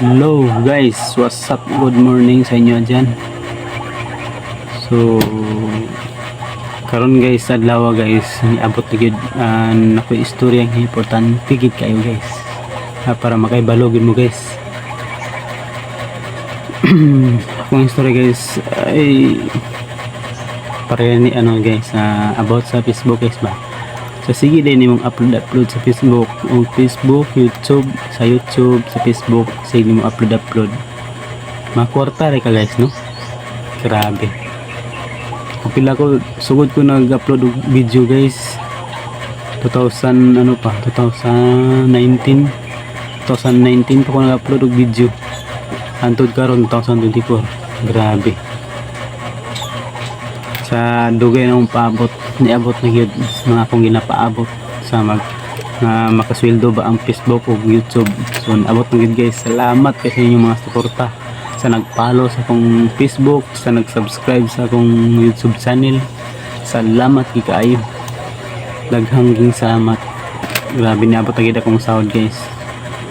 Hello guys, what's up? Good morning sa inyo dyan. So, karon guys, adlaw guys, niabot na gyud uh, nako istorya nga importante gid kayo guys. Ah, para makaibalogin mo guys. Akong istorya guys ay pareha ni ano guys ah, about sa Facebook guys ba. So sige din nimong upload upload sa Facebook, o Facebook, YouTube, sa YouTube, sa Facebook, sige mo upload upload. Makwarta rin ka guys no. Grabe. Kung pila ko sugod ko nag-upload video guys. 2000 ano pa, 2019 2019 pa ko nag-upload og video. Antod karon 2024. Grabe. Sa dugay na paabot, niabot na gyud mga akong ginapaabot sa mag na makasweldo ba ang Facebook o YouTube. So abot na gyud guys. Salamat kay sa inyong mga suporta sa nag-follow sa akong Facebook, sa nag-subscribe sa akong YouTube channel. Salamat kaayo. Daghang ging salamat. Grabe niabot na gyud akong sahod guys.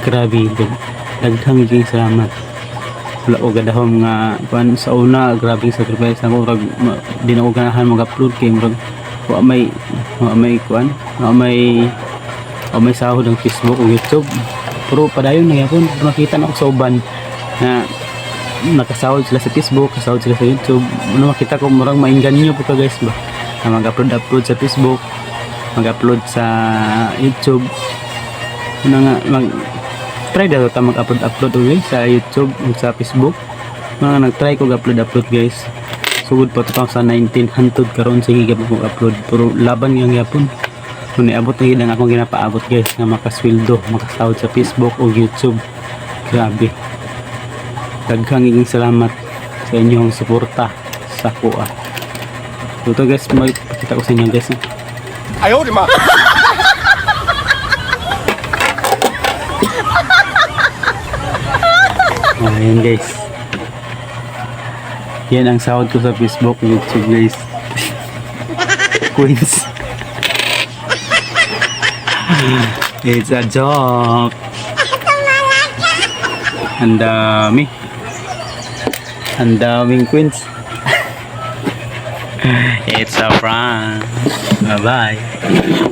Grabe dag daghang ging salamat wala ko gadahom nga kuan sa una grabing sacrifice ako rag di na ko ganahan mag-upload kay murag wa may wa may kuan wa may wa may sahod ang Facebook o YouTube. Pero padayon na yapon makita na ako sa uban na nakasahod sila sa Facebook kasahod sila sa YouTube. Ano makita ko murag mainganyo po ka guys ba? Na mag-upload upload sa Facebook mag-upload sa YouTube. Ano nga mag try daw ta mag-upload upload uli sa YouTube ug sa Facebook. Mga nag-try ko upload upload guys. Sugod pa to sa 19 hantud karon sige gyud ko upload pero laban yung yapon. So niabot na gid ang akong ginapaabot guys nga makasweldo, makasahod sa Facebook o YouTube. Grabe. Daghang iging salamat sa inyong suporta sa kuha. So to guys, magpakita ko sa inyo guys. Eh. Ayaw di ma! ayan guys. Yan ang sahod ko sa Facebook, YouTube guys. Queens. It's a joke. Ang dami. Ang daming queens. It's a prank. Bye-bye.